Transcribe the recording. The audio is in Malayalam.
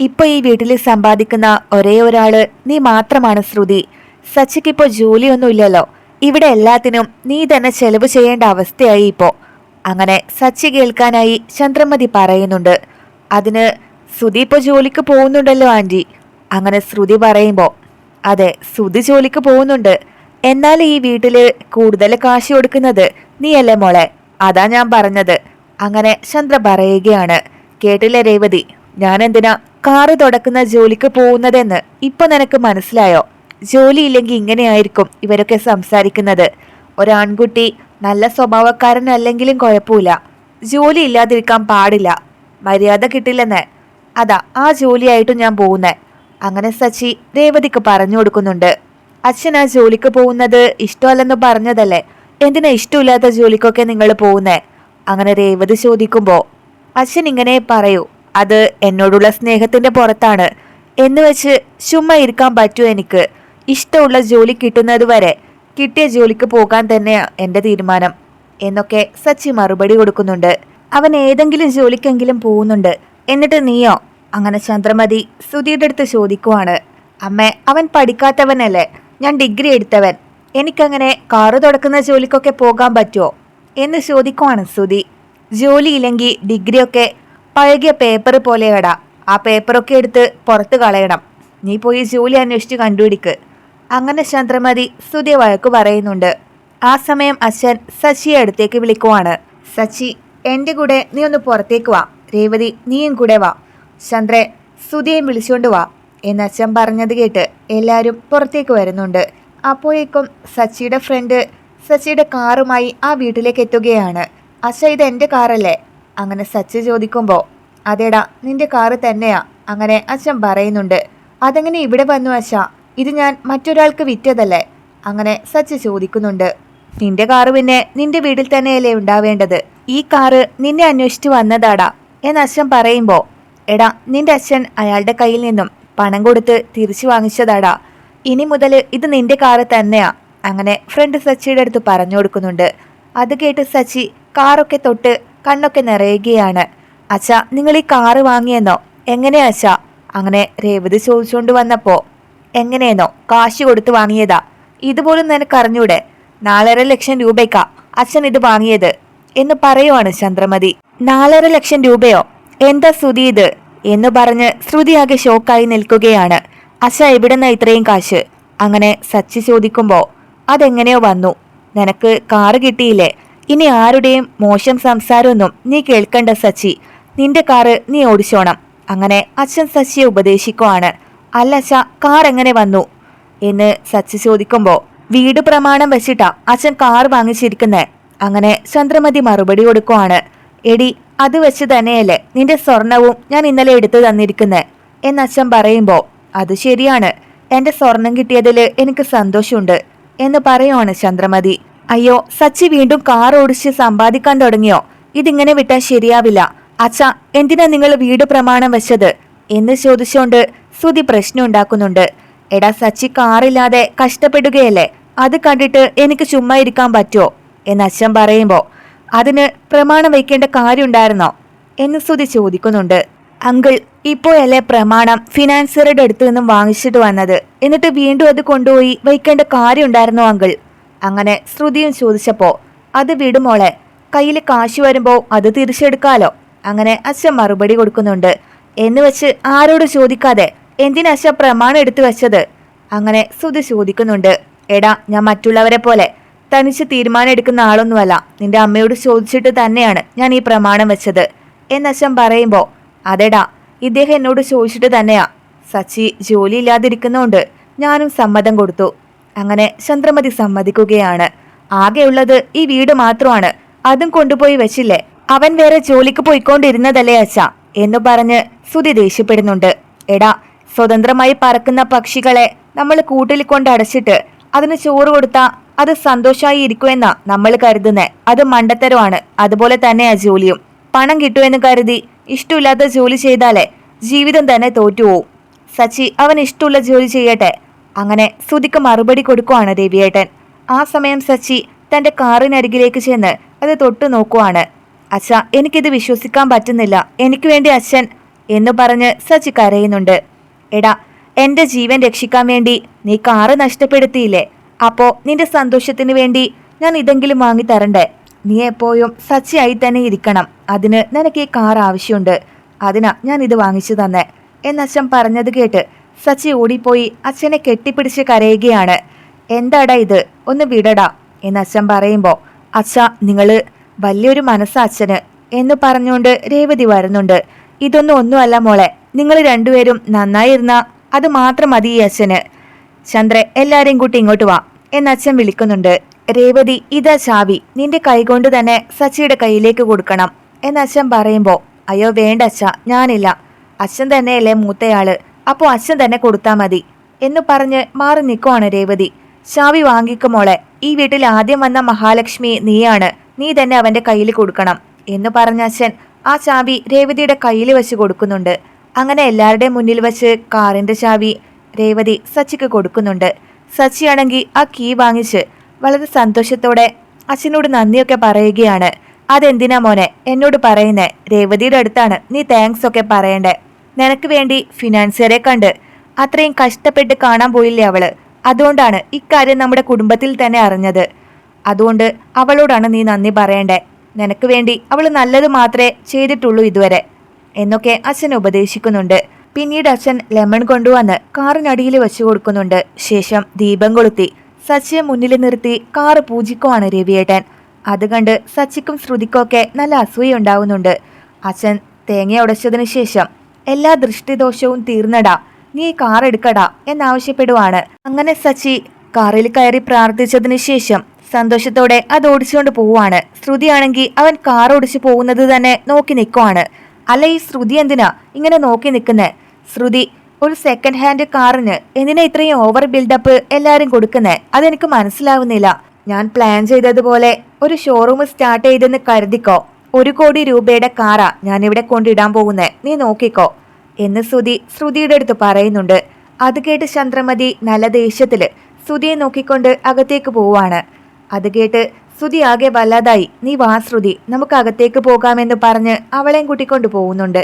ഇപ്പൊ ഈ വീട്ടിൽ സമ്പാദിക്കുന്ന ഒരേ ഒരാൾ നീ മാത്രമാണ് ശ്രുതി. സച്ചിക്കിപ്പോ ജോലിയൊന്നും ഇല്ലല്ലോ ഇവിടെ എല്ലാത്തിനും നീ തന്നെ ചെലവ് ചെയ്യേണ്ട അവസ്ഥയായി ഇപ്പോ. അങ്ങനെ സച്ചി കേൾക്കാനായി ചന്ദ്രമതി പറയുന്നുണ്ട്. അതിന് ശ്രുതി ഇപ്പോൾ ജോലിക്ക് പോകുന്നുണ്ടല്ലോ ആന്റി. അങ്ങനെ ശ്രുതി പറയുമ്പോൾ അതെ ശ്രുതി ജോലിക്ക് പോകുന്നുണ്ട്. എന്നാൽ ഈ വീട്ടിൽ കൂടുതൽ കാശ് കൊടുക്കുന്നത് നീയല്ലേ മോളെ? അതാ ഞാൻ പറഞ്ഞത്. അങ്ങനെ ചന്ദ്ര പറയുകയാണ്. കേട്ടില്ല രേവതി? ഞാൻ എന്തിനാ കാറ് തുടക്കുന്ന ജോലിക്ക് പോകുന്നതെന്ന് ഇപ്പൊ നിനക്ക് മനസ്സിലായോ? ജോലി ഇല്ലെങ്കിൽ ഇങ്ങനെയായിരിക്കും ഇവരൊക്കെ സംസാരിക്കുന്നത്. ഒരാൺകുട്ടി നല്ല സ്വഭാവക്കാരനല്ലെങ്കിലും കുഴപ്പമില്ല. ജോലി ഇല്ലാതിരിക്കാൻ പാടില്ല. മര്യാദ കിട്ടില്ലെന്ന്. അതാ ആ ജോലിയായിട്ടും ഞാൻ പോകുന്നേ. അങ്ങനെ സച്ചി രേവതിക്ക് പറഞ്ഞു കൊടുക്കുന്നുണ്ട്. അച്ഛൻ ആ ജോലിക്ക് പോകുന്നത് ഇഷ്ടമല്ലെന്ന് പറഞ്ഞതല്ലേ? എന്തിനാ ഇഷ്ടമില്ലാത്ത ജോലിക്കൊക്കെ നിങ്ങൾ പോകുന്നേ? അങ്ങനെ രേവതി ചോദിക്കുമ്പോൾ അച്ഛൻ ഇങ്ങനെ പറയൂ. അത് എന്നോടുള്ള സ്നേഹത്തിന്റെ പുറത്താണ്. എന്ന് വെച്ച് ചുമ്മാ ഇരിക്കാൻ പറ്റൂ എനിക്ക്. ഇഷ്ടമുള്ള ജോലി കിട്ടുന്നത് വരെ കിട്ടിയ ജോലിക്ക് പോകാൻ തന്നെയാ എന്റെ തീരുമാനം. എന്നൊക്കെ സച്ചി മറുപടി കൊടുക്കുന്നുണ്ട്. അവൻ ഏതെങ്കിലും ജോലിക്കെങ്കിലും പോകുന്നുണ്ട്. എന്നിട്ട് നീയോ? അങ്ങനെ ചന്ദ്രമതി സുധിയുടെ അടുത്ത് ചോദിക്കുവാണ്. അമ്മേ അവൻ പഠിക്കാത്തവനല്ലേ? ഞാൻ ഡിഗ്രി എടുത്തവൻ. എനിക്കങ്ങനെ കാറ് തുടക്കുന്ന ജോലിക്കൊക്കെ പോകാൻ പറ്റുമോ എന്ന് ചോദിക്കുവാണ് സുധി. ജോലിയില്ലെങ്കിൽ ഡിഗ്രിയൊക്കെ പഴകിയ പേപ്പർ പോലെ പോലെയടാ ആ പേപ്പറൊക്കെ എടുത്ത് പുറത്ത് കളയണം. നീ പോയി ജോലി അന്വേഷിച്ച് കണ്ടുപിടിക്ക്. അങ്ങനെ ചന്ദ്രമതി സുധിയെ വഴക്ക് പറയുന്നുണ്ട്. ആ സമയം അച്ഛൻ സച്ചിയെ അടുത്തേക്ക് വിളിക്കുവാണ്. സച്ചി എന്റെ കൂടെ നീ ഒന്ന് പുറത്തേക്ക് വാ. രേവതി നീയും കൂടെ വാ. ചന്ദ്രെ സുധിയെയും വിളിച്ചുകൊണ്ട് വാ. എന്ന് അച്ഛൻ പറഞ്ഞത് കേട്ട് എല്ലാവരും പുറത്തേക്ക് വരുന്നുണ്ട്. അപ്പോഴേക്കും സച്ചിയുടെ ഫ്രണ്ട് സച്ചിയുടെ കാറുമായി ആ വീട്ടിലേക്ക് എത്തുകയാണ്. അച്ഛ ഇത് എന്റെ കാറല്ലേ? അങ്ങനെ സച്ച് ചോദിക്കുമ്പോൾ അതേടാ നിന്റെ കാറ് തന്നെയാ. അങ്ങനെ അച്ഛൻ പറയുന്നുണ്ട്. അതെങ്ങനെ ഇവിടെ വന്നു അച്ഛ. ഇത് ഞാൻ മറ്റൊരാൾക്ക് വിറ്റതല്ലേ? അങ്ങനെ സച്ച് ചോദിക്കുന്നുണ്ട്. നിന്റെ കാറ് പിന്നെ നിന്റെ വീട്ടിൽ തന്നെയല്ലേ ഉണ്ടാവേണ്ടത്? ഈ കാറ് നിന്നെ അന്വേഷിച്ചു വന്നതാടാ. എന്ന് അച്ഛൻ പറയുമ്പോ എടാ നിന്റെ അച്ഛൻ അയാളുടെ കയ്യിൽ നിന്നും പണം കൊടുത്ത് തിരിച്ചു വാങ്ങിച്ചതാടാ. ഇനി മുതൽ ഇത് നിന്റെ കാറ് തന്നെയാ. അങ്ങനെ ഫ്രണ്ട് സച്ചിയുടെ അടുത്ത് പറഞ്ഞു കൊടുക്കുന്നുണ്ട്. അത് കേട്ട് സച്ചി കാറൊക്കെ തൊട്ട് കണ്ണൊക്കെ നിറയുകയാണ്. അച്ഛ നിങ്ങൾ ഈ കാറ് വാങ്ങിയെന്നോ? എങ്ങനെയാ അച്ഛ? അങ്ങനെ രേവതി ചോദിച്ചുകൊണ്ട് വന്നപ്പോ. എങ്ങനെയെന്നോ? കാശ് കൊടുത്ത് വാങ്ങിയതാ. ഇതുപോലും നിനക്ക് അറിഞ്ഞൂടെ നാലര ലക്ഷം രൂപയ്ക്കാ. അച്ഛൻ ഇത് വാങ്ങിയത്. എന്ന് പറയുവാണ് ചന്ദ്രമതി. നാലര ലക്ഷം രൂപയോ? എന്താ ശ്രുതി ഇത്? എന്ന് പറഞ്ഞ് ശ്രുതി ആകെ ഷോക്കായി നിൽക്കുകയാണ്. അച്ഛ എവിടുന്ന ഇത്രയും കാശ്? അങ്ങനെ സച്ചി ചോദിക്കുമ്പോ. അതെങ്ങനെയോ വന്നു. നിനക്ക് കാറ് കിട്ടിയില്ലേ? ഇനി ആരുടെയും മോശം സംസാരമൊന്നും നീ കേൾക്കണ്ട സച്ചി. നിന്റെ കാറ് നീ ഓടിച്ചോണം. അങ്ങനെ അച്ഛൻ സച്ചിയെ ഉപദേശിക്കുവാണ്. അല്ല അച്ഛ കാർ എങ്ങനെ വന്നു? എന്ന് സച്ചി ചോദിക്കുമ്പോൾ വീട് പ്രമാണം വെച്ചിട്ടാ അച്ഛൻ കാർ വാങ്ങിച്ചിരിക്കുന്നത് അങ്ങനെ ചന്ദ്രമതി മറുപടി കൊടുക്കുവാണ്. എടി അത് വെച്ച് തന്നെയല്ലേ നിന്റെ സ്വർണവും ഞാൻ ഇന്നലെ എടുത്തു തന്നിരിക്കുന്നേ? എന്ന് അച്ഛൻ പറയുമ്പോ അത് ശരിയാണ്. എന്റെ സ്വർണം കിട്ടിയതിൽ എനിക്ക് സന്തോഷമുണ്ട് എന്ന് പറയുവാണ് ചന്ദ്രമതി. അയ്യോ സച്ചി വീണ്ടും കാർ ഓടിച്ച് സമ്പാദിക്കാൻ തുടങ്ങിയോ? ഇതിങ്ങനെ വിട്ടാൽ ശരിയാവില്ല. അച്ഛ എന്തിനാ നിങ്ങൾ വീട് പ്രമാണം വെച്ചത്? എന്ന് ചോദിച്ചുകൊണ്ട് സുതി പ്രശ്നം ഉണ്ടാക്കുന്നുണ്ട്. എടാ സച്ചി കാറില്ലാതെ കഷ്ടപ്പെടുകയല്ലേ? അത് കണ്ടിട്ട് എനിക്ക് ചുമ്മാ ഇരിക്കാൻ പറ്റുമോ എന്ന് അച്ഛൻ പറയുമ്പോൾ അതിന് പ്രമാണം വയ്ക്കേണ്ട കാര്യമുണ്ടായിരുന്നോ? എന്ന് സുതി ചോദിക്കുന്നുണ്ട്. അങ്കിൾ ഇപ്പോഴല്ലേ പ്രമാണം ഫിനാൻസറുടെ അടുത്ത് നിന്നും വാങ്ങിച്ചിട്ട് വന്നത്? എന്നിട്ട് വീണ്ടും അത് കൊണ്ടുപോയി വയ്ക്കേണ്ട കാര്യമുണ്ടായിരുന്നോ അങ്കിൾ? അങ്ങനെ ശ്രുതിയും ചോദിച്ചപ്പോ അത് വിടുമോളെ കയ്യിൽ കാശ് വരുമ്പോൾ അത് തിരിച്ചെടുക്കാലോ? അങ്ങനെ അച്ഛൻ മറുപടി കൊടുക്കുന്നുണ്ട്. എന്ന് വെച്ച് ആരോട് ചോദിക്കാതെ എന്തിനാ പ്രമാണം എടുത്തു വെച്ചത്? അങ്ങനെ ശ്രുതി ചോദിക്കുന്നുണ്ട്. എടാ ഞാൻ മറ്റുള്ളവരെ പോലെ തനിച്ച് തീരുമാനം എടുക്കുന്ന ആളൊന്നുമല്ല. നിന്റെ അമ്മയോട് ചോദിച്ചിട്ട് തന്നെയാണ് ഞാൻ ഈ പ്രമാണം വെച്ചത്. എന്നച്ഛൻ പറയുമ്പോ അതെടാ ഇദ്ദേഹം എന്നോട് ചോദിച്ചിട്ട് തന്നെയാ. സച്ചി ജോലി ഇല്ലാതിരിക്കുന്നോണ്ട് ഞാനും സമ്മതം കൊടുത്തു. അങ്ങനെ ചന്ദ്രമതി സമ്മതിക്കുകയാണ്. ആകെയുള്ളത് ഈ വീട് മാത്രമാണ്. അതും കൊണ്ടുപോയി വെച്ചില്ലേ? അവൻ വേറെ ജോലിക്ക് പോയിക്കൊണ്ടിരുന്നതല്ലേ അച്ഛ? എന്ന് പറഞ്ഞ് സുതി ദേഷ്യപ്പെടുന്നുണ്ട്. എടാ സ്വതന്ത്രമായി പറക്കുന്ന പക്ഷികളെ നമ്മൾ കൂട്ടിൽ കൊണ്ട് അടച്ചിട്ട് അതിന് ചോറ് കൊടുത്താ അത് സന്തോഷമായി ഇരിക്കുമെന്നാ നമ്മൾ കരുതുന്നേ. അത് മണ്ടത്തരമാണ്. അതുപോലെ തന്നെയാ ജോലിയും. പണം കിട്ടുമെന്ന് കരുതി ഇഷ്ടമില്ലാത്ത ജോലി ചെയ്താലേ ജീവിതം തന്നെ തോറ്റുപോവും. സച്ചി അവൻ ഇഷ്ടമുള്ള ജോലി ചെയ്യട്ടെ. അങ്ങനെ സുതിക്ക് മറുപടി കൊടുക്കുവാണ് ദേവിയേട്ടൻ. ആ സമയം സച്ചി തന്റെ കാറിനരികിലേക്ക് ചെന്ന് അത് തൊട്ടു നോക്കുവാണ്. അച്ഛ എനിക്കിത് വിശ്വസിക്കാൻ പറ്റുന്നില്ല. എനിക്ക് വേണ്ടി അച്ഛൻ എന്ന് പറഞ്ഞ് സച്ചി കരയുന്നുണ്ട്. എടാ എന്റെ ജീവൻ രക്ഷിക്കാൻ വേണ്ടി നീ കാറ് നഷ്ടപ്പെടുത്തിയില്ലേ? അപ്പോ നിന്റെ സന്തോഷത്തിന് വേണ്ടി ഞാൻ ഇതെങ്കിലും വാങ്ങി തരണ്ടേ? നീ എപ്പോഴും സച്ചിയായി തന്നെ ഇരിക്കണം. അതിന് നിനക്ക് ഈ കാർ ആവശ്യമുണ്ട്. അതിനാ ഞാൻ ഇത് വാങ്ങിച്ചു തന്നെ എന്നച്ഛൻ പറഞ്ഞത് കേട്ട് സച്ചി ഓടിപ്പോയി അച്ഛനെ കെട്ടിപ്പിടിച്ച് കരയുകയാണ്. എന്താടാ ഇത്? ഒന്ന് വിടടാ എന്ന് അച്ഛൻ പറയുമ്പോൾ അച്ഛ നിങ്ങൾ വലിയൊരു മനസ്സാ അച്ഛന് എന്ന് പറഞ്ഞുകൊണ്ട് രേവതി വരുന്നുണ്ട്. ഇതൊന്നും ഒന്നുമല്ല മോളെ നിങ്ങൾ രണ്ടുപേരും നന്നായിരുന്ന അത് മാത്രം മതി ഈ അച്ഛന്. ചന്ദ്ര എല്ലാരെയും കൂട്ടി ഇങ്ങോട്ട് വാ എന്ന് അച്ഛൻ വിളിക്കുന്നുണ്ട്. രേവതി ഇതാ ചാവി നിന്റെ കൈകൊണ്ട് തന്നെ സച്ചിയുടെ കയ്യിലേക്ക് കൊടുക്കണം എന്ന് അച്ഛൻ പറയുമ്പോൾ അയ്യോ വേണ്ട അച്ഛ ഞാനില്ല. അച്ഛൻ തന്നെയല്ലേ മൂത്തയാൾ അപ്പോൾ അച്ഛൻ തന്നെ കൊടുത്താ മതി എന്ന് പറഞ്ഞ് മാറി നിൽക്കുവാണ് രേവതി. ചാവി വാങ്ങിക്കുമോളെ ഈ വീട്ടിൽ ആദ്യം വന്ന മഹാലക്ഷ്മി നീയാണ്. നീ തന്നെ അവന്റെ കയ്യിൽ കൊടുക്കണം എന്ന് പറഞ്ഞ അച്ഛൻ ആ ചാവി രേവതിയുടെ കയ്യിൽ വെച്ച് കൊടുക്കുന്നുണ്ട്. അങ്ങനെ എല്ലാവരുടെയും മുന്നിൽ വെച്ച് കാറിന്റെ ചാവി രേവതി സച്ചിക്ക് കൊടുക്കുന്നുണ്ട്. സച്ചിയാണെങ്കിൽ ആ കീ വാങ്ങിച്ച് വളരെ സന്തോഷത്തോടെ അച്ഛനോട് നന്ദിയൊക്കെ പറയുകയാണ്. അതെന്തിനാ മോനെ? എന്നോട് പറയുന്നേ. രേവതിയുടെ അടുത്താണ്. നീ താങ്ക്സ് ഒക്കെ പറയണ്ടേ? നിനക്ക് വേണ്ടി ഫിനാൻസിയറെ കണ്ട്. അത്രയും കഷ്ടപ്പെട്ട് കാണാൻ പോയില്ലേ അവൾ? അതുകൊണ്ടാണ് ഇക്കാര്യം നമ്മുടെ കുടുംബത്തിൽ തന്നെ അറിഞ്ഞത്. അതുകൊണ്ട് അവളോടാണ് നീ നന്ദി പറയണ്ടേ. നിനക്ക് വേണ്ടി അവൾ നല്ലത് മാത്രമേ ചെയ്തിട്ടുള്ളൂ ഇതുവരെ. എന്നൊക്കെ അച്ഛൻ ഉപദേശിക്കുന്നുണ്ട്. പിന്നീട് അച്ഛൻ ലെമൺ കൊണ്ടുവന്ന് കാറിനടിയിൽ വെച്ചു കൊടുക്കുന്നുണ്ട്. ശേഷം ദീപം കൊളുത്തി. സച്ചിയെ മുന്നിൽ നിർത്തി കാറ് പൂജിക്കുവാണ് രവിയേട്ടൻ. അത് കണ്ട് സച്ചിക്കും ശ്രുതിക്കൊക്കെ നല്ല അസൂയുണ്ടാവുന്നുണ്ട് അച്ഛൻ തേങ്ങ ഉടച്ചതിനു ശേഷം എല്ലാ ദൃഷ്ടിദോഷവും തീർന്നടാ. നീ കാർ എടുക്കടാ എന്നാവശ്യപ്പെടുവാണ്. അങ്ങനെ സച്ചി കാറിൽ കയറി പ്രാർത്ഥിച്ചതിനു ശേഷം സന്തോഷത്തോടെ അത് ഓടിച്ചുകൊണ്ട് പോവാണ് ശ്രുതിയാണെങ്കിൽ അവൻ കാർ ഓടിച്ചു പോകുന്നത് തന്നെ നോക്കി നിൽക്കുവാണ്. അല്ല ഈ ശ്രുതി എന്തിനാ ഇങ്ങനെ നോക്കി നിൽക്കുന്നേ? ശ്രുതി ഒരു സെക്കൻഡ് ഹാൻഡ് കാറിന് എന്തിനാ ഇത്രയും ഓവർ ബിൽഡപ്പ് എല്ലാവരും കൊടുക്കുന്നേ? അതെനിക്ക് മനസ്സിലാവുന്നില്ല. ഞാൻ പ്ലാൻ ചെയ്തതുപോലെ ഒരു ഷോറൂം സ്റ്റാർട്ട് ചെയ്തെന്ന് കരുതിക്കോ? ഒരു കോടി രൂപയുടെ കാറാ ഞാൻ ഇവിടെ കൊണ്ടിടാൻ പോകുന്നേ. നീ നോക്കിക്കോ. എന്ന് ശ്രുതി ശ്രുതിയുടെ അടുത്ത് പറയുന്നുണ്ട്. അത് കേട്ട് ചന്ദ്രമതി നല്ല ദേഷ്യത്തിൽ ശ്രുതിയെ നോക്കിക്കൊണ്ട് അകത്തേക്ക് പോവാണ് അത് കേട്ട് ശ്രുതി ആകെ വല്ലാതായി. നീ വാ ശ്രുതി നമുക്ക് അകത്തേക്ക് പോകാമെന്ന് പറഞ്ഞ് അവളെയും കൂട്ടിക്കൊണ്ട് പോകുന്നുണ്ട്.